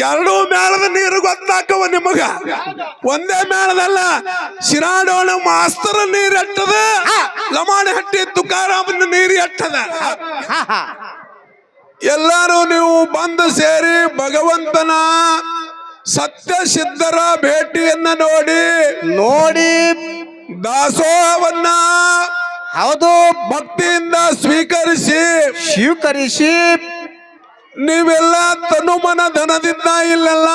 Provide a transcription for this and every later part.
ಎರಡೂ ಮೇಳದ ನೀರು ಗೊತ್ತಾಕವ ನಿಮಗ. ಒಂದೇ ಮೇಳದಲ್ಲ ಶಿರಾಡೋಣ ಮಾಸ್ತರ ನೀರು ಎಟ್ಟದ ಲಮಾಣಿ ಹಟ್ಟಿ ತುಕಾರಾಮನ ನೀರು ಎಟ್ಟದ. ಎಲ್ಲರೂ ನೀವು ಬಂದು ಸೇರಿ ಭಗವಂತನ ಸತ್ಯ ಸಿದ್ಧರ ಭೇಟಿಯನ್ನ ನೋಡಿ ನೋಡಿ. ದಾಸೋಹವನ್ನ ಹೌದು. ಭಕ್ತಿಯಿಂದ ಸ್ವೀಕರಿಸಿ ಸ್ವೀಕರಿಸಿ. ನೀವೆಲ್ಲ ತನುಮನ ಧನದಿಂದ ಇಲ್ಲೆಲ್ಲ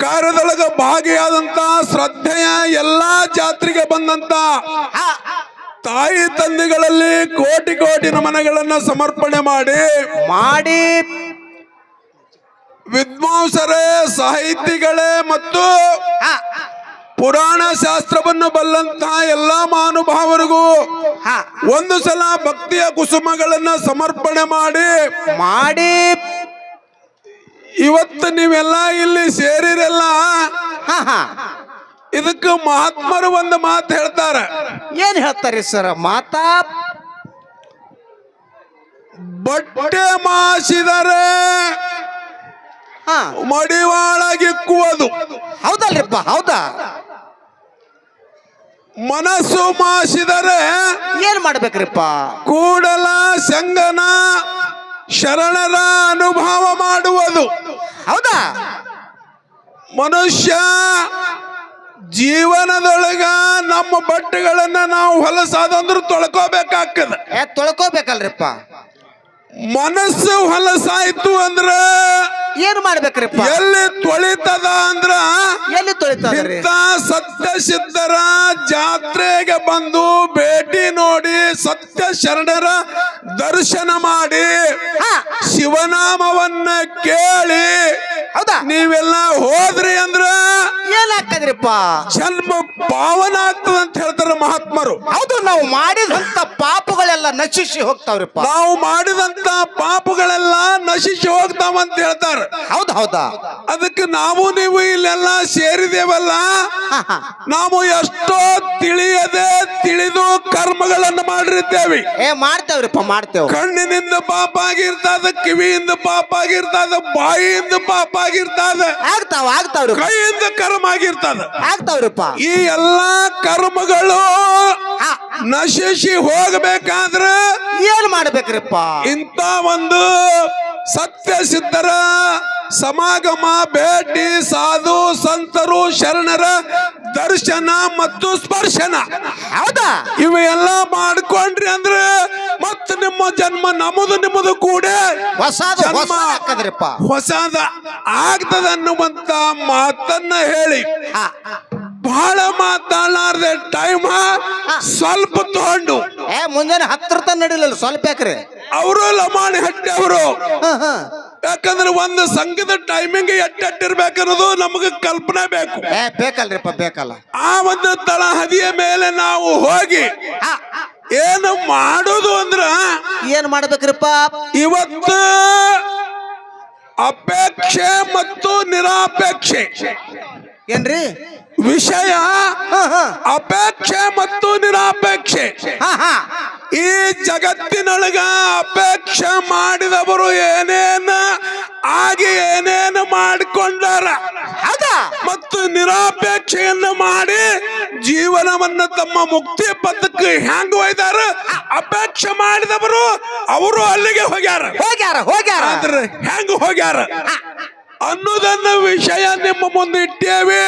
ಕಾರ್ಯದೊಳಗ ಭಾಗಿಯಾದಂತ ಶ್ರದ್ಧೆಯ ಎಲ್ಲಾ ಜಾತ್ರೆಗೆ ಬಂದಂತ ತಾಯಿ ತಂದೆಗಳಲ್ಲಿ ಕೋಟಿ ಕೋಟಿ ನಮನಗಳನ್ನ ಸಮರ್ಪಣೆ ಮಾಡಿ ಮಾಡಿ. ವಿದ್ವಾಂಸರೇ ಸಾಹಿತಿಗಳೇ ಮತ್ತು ಪುರಾಣ ಶಾಸ್ತ್ರವನ್ನು ಬಲ್ಲಂತಹ ಎಲ್ಲ ಮಹಾನುಭಾವರಿಗೂ ಹಾ, ಒಂದು ಸಲ ಭಕ್ತಿಯ ಕುಸುಮಗಳನ್ನ ಸಮರ್ಪಣೆ ಮಾಡಿ ಮಾಡಿ. ಇವತ್ತು ನೀವೆಲ್ಲ ಇಲ್ಲಿ ಸೇರಿರಲ್ಲ. ಹಾ ಹಾ. ಇದಕ್ಕೆ ಮಹಾತ್ಮರು ಒಂದು ಮಾತು ಹೇಳ್ತಾರೆ. ಏನ್ ಹೇಳ್ತಾರೆ ಸರ್ ಮಾತಾ? ಬಟ್ಟೆ ಮಾಸಿದರೆ ಹಾ. ಮಡಿವಾಳಗಿಕ್ಕುವುದು ಹೌದಲ್ರಿಪ್ಪ ಹೌದಾ? ಮನಸ್ಸು ಮಾಸಿದರೆ ಏನ್ ಮಾಡ್ಬೇಕ್ರಿಪ್ಪ? ಕೂಡಲ ಸಂಗನ ಶರಣರ ಅನುಭವ ಮಾಡುವುದು. ಹೌದಾ? ಮನುಷ್ಯ ಜೀವನದೊಳಗ ನಮ್ಮ ಬಟ್ಟೆಗಳನ್ನ ನಾವು ಹೊಲಸಾದಂದ್ರೂ ತೊಳ್ಕೋಬೇಕಾಗ್ತದೆ. ತೊಳ್ಕೋಬೇಕಲ್ರಿಪ್ಪ. ಮನಸ್ಸು ಹೊಲಸಾಯ್ತು ಅಂದ್ರ ಏನ್ ಮಾಡ್ಬೇಕ್ರಿಪ್ಪ? ಎಲ್ಲಿ ತೊಳಿತದ ಅಂದ್ರ ಎಲ್ಲಿ ತೊಳಿತ ಇಂಥ ಸತ್ಯ ಸಿದ್ಧರ ಜಾತ್ರೆಗೆ ಬಂದು ಭೇಟಿ ನೋಡಿ ಸತ್ಯ ಶರಣರ ದರ್ಶನ ಮಾಡಿ ಹಾ. ಶಿವನಾಮವನ್ನ ಕೇಳಿ ಹೌದಾ? ನೀವೆಲ್ಲ ಹೋದ್ರಿ ಅಂದ್ರ ಏನ್ ಹಾಕದ್ರಿಪ್ಪ ಜನ್ಮ ಪಾವನ ಆಗ್ತದ ಅಂತ ಹೇಳ್ತಾರೆ ಮಹಾತ್ಮರು. ಹೌದು ನಾವು ಮಾಡಿದಂತ ಪಾಪಗಳೆಲ್ಲ ನಶಿಸಿ ಹೋಗ್ತಾವ್ರಿಪ್ಪ. ನಾವು ಮಾಡಿದಂತ ಪಾಪಗಳೆಲ್ಲ ನಶಿಸಿ ಹೋಗ್ತಾವಂತ ಹೇಳ್ತಾರೆ. ಹೌದು ಹೌದಾ? ಅದಕ್ಕೆ ನಾವು ನೀವು ಇಲ್ಲೆಲ್ಲ ಸೇರಿದೇವಲ್ಲ? ನಾವು ಎಷ್ಟೋ ತಿಳಿಯದೆ ತಿಳಿದು ಕರ್ಮಗಳನ್ನು ಮಾಡಿರ್ತೇವೆ. ಏ ಮಾಡ್ತೇವ್ರಿಪ್ಪ ಮಾಡ್ತೇವೆ ಕಣ್ಣಿನಿಂದ ಪಾಪ ಆಗಿರ್ತದ ಕಿವಿಯಿಂದ ಪಾಪ ಆಗಿರ್ತದ ಬಾಯಿಯಿಂದ ಪಾಪ ಆಗಿರ್ತದ ಆಗ್ತಾವ ಆಗ್ತಾವ್ರಿ. ಕೈಯಿಂದ ಕರ್ಮ ಆಗಿರ್ತದ. ಆಗ್ತಾವ್ರಿಪ್ಪ. ಈ ಎಲ್ಲಾ ಕರ್ಮಗಳು ನಶಿಸಿ ಹೋಗಬೇಕಾದ್ರೆ ಏನ್ ಮಾಡ್ಬೇಕ್ರಿಪ್ಪ? ಇಂತ ಒಂದು ಸತ್ಯ ಸಿದ್ಧರ ಸಮಾಗಮ ಭೇಟಿ ಸಾಧು ಸಂತರು ಶರಣರ ದರ್ಶನ ಮತ್ತು ಸ್ಪರ್ಶನ. ಹೌದಾ? ಇವೆಲ್ಲ ಮಾಡ್ಕೊಂಡ್ರಿ ಅಂದ್ರೆ ಮತ್ತೆ ನಿಮ್ಮ ಜನ್ಮ ನಮ್ಮದು ನಿಮ್ಮದು ಕೂಡ. ಹೊಸದು ಆಗ್ತದ ಅನ್ನುವಂತ ಮಾತನ್ನ ಹೇಳಿ. ಹಾ, ಬಹಳ ಮಾತಾಡಲಾರ್ದೆ ಟೈಮ್ ಸ್ವಲ್ಪ ತಗೊಂಡು. ಏ ಮುಂಜಾನೆ ಹತ್ತರ ತನ ನಡಿಲಿಲ್ಲ ಸ್ವಲ್ಪ ಯಾಕ್ರಿ? ಅವರು ಲಮಾಣಿ ಹಟ್ಟಿ ಅವರು. ಯಾಕಂದ್ರೆ ಒಂದು ಸಂಘದ ಟೈಮಿಂಗ್ ಎಟ್ಟಿರ್ಬೇಕನ್ನೋದು ನಮಗೆ ಕಲ್ಪನೆ ಬೇಕು. ಏ ಬೇಕಲ್ರಿಪ್ಪ ಬೇಕಲ್ಲ. ಆ ಒಂದು ತಳ ಹದಿಯ ಮೇಲೆ ನಾವು ಹೋಗಿ ಏನು ಮಾಡೋದು ಅಂದ್ರ ಏನ್ ಮಾಡ್ಬೇಕ್ರಿಪ್ಪ? ಇವತ್ತು ಅಪೇಕ್ಷೆ ಮತ್ತು ನಿರಾಪೇಕ್ಷೆ. ಏನ್ರಿ? ವಿಷಯ. ಅಪೇಕ್ಷೆ ಮತ್ತು ನಿರಾಪೇಕ್ಷೆ. ಈ ಜಗತ್ತಿನೊಳಗ ಅಪೇಕ್ಷೆ ಮಾಡಿದವರು ಏನೇನ ಆಗಿ ಏನೇನು ಮಾಡಿಕೊಂಡಾರ. ಮತ್ತು ನಿರಾಪೇಕ್ಷೆಯನ್ನು ಮಾಡಿ ಜೀವನವನ್ನ ತಮ್ಮ ಮುಕ್ತಿ ಪದಕ್ಕೆ ಹ್ಯಾಂಗ್ ಒಯ್ದಾರ ಅಪೇಕ್ಷೆ ಮಾಡಿದವರು ಅವರು ಅಲ್ಲಿಗೆ ಹೋಗ್ಯಾರ. ಹೋಗ್ಯಾರ ಹೋಗ್ಯಾರ. ಹ್ಯಾಂಗ್ ಹೆಂಗ್ ಹೋಗ್ಯಾರ ಅನ್ನೋದನ್ನ ವಿಷಯ ನಿಮ್ಮ ಮುಂದೆ ಇಟ್ಟೇವೆ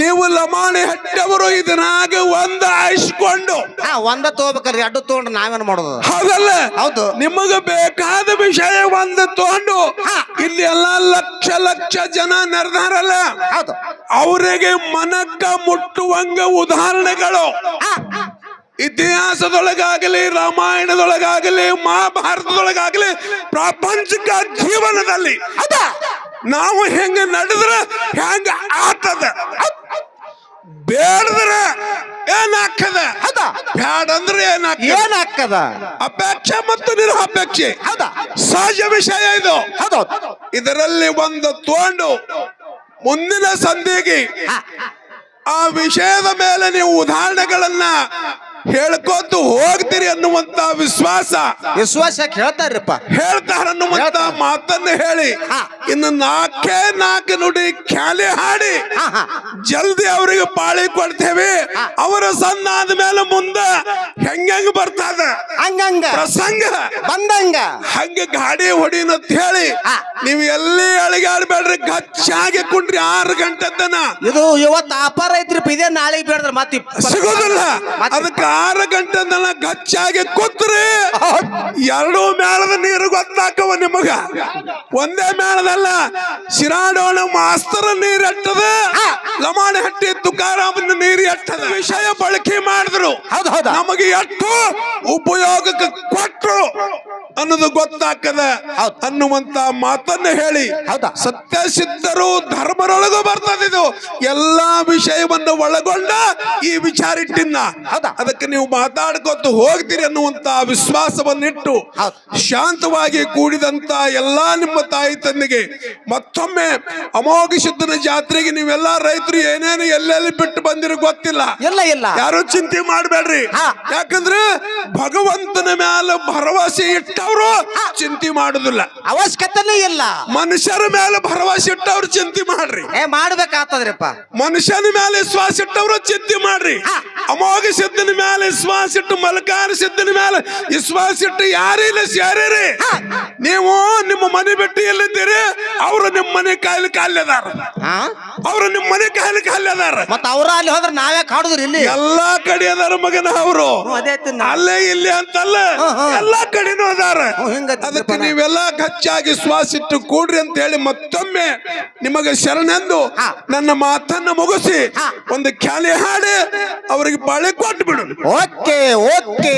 ನೀವು ಲಮಾಣಿ ಹಟ್ಟವರು ಇದನ್ನಾಗ ಒಂದ ಆಯಿಸ್ಕೊಂಡು. ಹಾ ಒಂದ ತಗೋಬೇಕಲ್ರಿ ಅಡ್ಡು ತಗೊಂಡು ನಾವೇನ್ ಮಾಡೋದು? ಹೌದಲ್ಲ ಹೌದು. ನಿಮಗೆ ಬೇಕಾದ ವಿಷಯ ಒಂದ ತಗೊಂಡು ಇಲ್ಲಿ ಎಲ್ಲ ಲಕ್ಷ ಲಕ್ಷ ಜನ ನೆರೆದಾರಲ್ಲ ಹೌದು. ಅವರಿಗೆ ಮನಕ್ಕ ಮುಟ್ಟುವಂಗ ಉದಾಹರಣೆಗಳು. ಇತಿಹಾಸದೊಳಗಾಗಲಿ ರಾಮಾಯಣದೊಳಗಾಗಲಿ ಮಹಾಭಾರತದೊಳಗಾಗಲಿ ಪ್ರಾಪಂಚಿಕ ಜೀವನದಲ್ಲಿ. ಹೌದಾ? ನಾವು ಹೆಂಗ ನಡೆದ್ರ ಹೆಂಗ ಆತದ ಬೇಡದ್ರ ಏನಾಕದ ಅದ ಬ್ಯಾಡ ಅಂದ್ರೆ ಏನಾಕದ ಹಾಕದ ಅಪೇಕ್ಷೆ ಮತ್ತು ನಿರಪೇಕ್ಷೆ. ಅದ ಸಹಜ ವಿಷಯ ಇದು. ಹೌದು. ಇದರಲ್ಲಿ ಒಂದು ತೋಂಡು. ಮುಂದಿನ ಸಂಧಿಗೆ ಆ ವಿಷಯದ ಮೇಲೆ ನೀವು ಉದಾಹರಣೆಗಳನ್ನ ಹೇಳ್ಕೋತು ಹೋಗ್ತೀರಿ ಅನ್ನುವಂತ ವಿಶ್ವಾಸ. ವಿಶ್ವಾಸ ಕೇಳ್ತಾರಪ್ಪ ಹೇಳ್ತಾರ ಅನ್ನುವಂತ ಮಾತನ್ನು ಹೇಳಿ. ಇನ್ನು ನಾಲ್ಕೇ ನಾಲ್ಕು ನುಡಿ ಖ್ಯಾಲಿ ಹಾಡಿ. ಜಲ್ದಿ ಅವರಿಗೆ ಪಾಳಿ ಕೊಡ್ತೇವೆ. ಅವರ ಸಣ್ಣ ಆದ್ಮೇಲೆ ಮುಂದ ಹೆಂಗ್ ಬರ್ತದ? ಹಂಗಂಗ. ಪ್ರಸಂಗ. ಬಂದಂಗ. ಹಂಗ ಗಾಡಿ ಹೊಡಿನ ಹೇಳಿ. ನೀವು ಎಲ್ಲಿ ಅಳಿಗಾಡ್ಬೇಡ್ರಿ? ಗಚ್ಚಾಗಿ ಕುಂಡ್ರಿ ಆರು ಗಂಟೆ ಇದು ಇವತ್ತು ಆಪಾರ ಐತ್ರಿ ಇದೇ ನಾಳೆಗೆ ಬೇಡ್ರಿ ಮತ್ತೆ. ಸಿಗೋದಿಲ್ಲ. ಅದಕ್ಕೆ ಆರು ಗಂಟೆ ನನ್ನ ಗಚ್ಚಾಗಿ ಕೂತ್ರಿ ಎರಡು ಮೇಳದ ನೀರು ಗೊತ್ತಾಕವ ನಿಮಗ. ಒಂದೇ ಮೇಳದಲ್ಲ ಶಿರಾಡೋಣ ಮಾಸ್ತರ ನೀರು ಎಟ್ಟದ ಲಮಾಣಿ ಹಟ್ಟಿ ತುಕಾರಾಮನ ನೀರು ಎಟ್ಟದ. ವಿಷಯ ಬಳಕೆ ಮಾಡಿದ್ರು. ನಮಗೆ ಎಷ್ಟು ಉಪಯೋಗಕ್ಕೆ ಕೊಟ್ಟರು ಅನ್ನೋದು ಗೊತ್ತಾಕದ. ಅನ್ನುವಂತ ಮಾತನ್ನ ಹೇಳಿ? ಸತ್ಯ ಸಿದ್ಧರು ಧರ್ಮರೊಳಗೂ ಬರ್ತದಿದು ಎಲ್ಲಾ ವಿಷಯವನ್ನು ಒಳಗೊಂಡ ಈ ವಿಚಾರ ಇಟ್ಟಿನ್ನ ಹೌದಾ? ಅದಕ್ಕೆ ನೀವು ಮಾತಾಡ್ಕೊತ ಹೋಗ್ತೀರಿ ಅನ್ನುವಂತ ವಿಶ್ವಾಸವನ್ನಿಟ್ಟು ಶಾಂತವಾಗಿ ಕೂಡಿದಂತ ಎಲ್ಲಾ ನಿಮ್ಮ ತಾಯಿ ತಂದೆಗೆ ಮತ್ತೊಮ್ಮೆ ಅಮೋಘ ಸಿದ್ಧನ ಜಾತ್ರೆಗೆ ನೀವೆಲ್ಲಾ ರೈತರು ಏನೇನು ಎಲ್ಲೆಲ್ಲಿ ಬಿಟ್ಟು ಬಂದಿರೋ ಗೊತ್ತಿಲ್ಲ ಇಲ್ಲ ಇಲ್ಲ ಯಾರು ಚಿಂತೆ ಮಾಡಬೇಡ್ರಿ. ಯಾಕಂದ್ರೆ ಭಗವಂತನ ಮ್ಯಾಲ ಭರವಸೆ ಇಟ್ಟವರು ಚಿಂತೆ ಮಾಡುದಿಲ್ಲ. ಅವಶ್ಯಕತೆನೇ ಇಲ್ಲ. ಮನುಷ್ಯರ ಮೇಲೆ ಭರವಸೆ ಇಟ್ಟವ್ರು ಚಿಂತೆ ಮಾಡ್ರಿ. ಏ ಮಾಡ್ಬೇಕಾಗ್ತದ್ರಿಪ್ಪ. ಮನುಷ್ಯನ ಮೇಲೆ ವಿಶ್ವಾಸ ಇಟ್ಟವ್ರು ಚಿಂತೆ ಮಾಡ್ರಿ. ಅಮೋಘ ಸಿದ್ಧನ ಮೇಲೆ ವಿಶ್ವಾಸ ಇಟ್ಟು ಮಲಕಾರ ಸಿದ್ಧನ ಮೇಲೆ ವಿಶ್ವಾಸ ಇಟ್ಟು ಯಾರಿಲ್ಲ ಸೇರಿರಿ ನೀವು ನಿಮ್ಮ ಮನೆ ಬಿಟ್ಟು ಎಲ್ಲಿದ್ದೀರಿ? ಅವರು ನಿಮ್ಮ ಮನೆ ಕಾಯಿಲೆ ಕಾಲ್ಯದಾರ. ಹಾ ಅವರು ನಿಮ್ಮ ಮನೆ ಕಾಯಿಲೆ ಕಾಲ್ಯದಾರ. ಮತ್ತ ಅವ್ರ ಅಲ್ಲಿ ಹೋದ್ರೆ ನಾವೇ ಕಾಡುದ್ರಿ ಇಲ್ಲಿ? ಎಲ್ಲಾ ಕಡೆ ಅದಾರ ಮಗನ ಅವರು. ಅದೇ ಅಲ್ಲೇ ಇಲ್ಲಿ ಅಂತಲ್ಲ. ಎಲ್ಲಾ ಕಡೆನೂ ಅದಾರ. ಹ್ಞೂ, ಅದಕ್ಕೆ. ನೀವೆಲ್ಲ ಗಚ್ಚಾಗಿ ಶ್ವಾಸಿಟ್ಟು ಕೂಡ್ರಿ ಅಂತ ಹೇಳಿ ಮತ್ತೊಮ್ಮೆ ನಿಮಗೆ ಶರಣೆಂದು ನನ್ನ ಮಾತನ್ನ ಮುಗಿಸಿ ಒಂದು ಖ್ಯಾಲಿ ಹಾಡಿ ಅವರಿಗೆ ಬಾಳೆ ಕೊಟ್ಟು ಬಿಡು ಓಕೆ ಓಕೆ.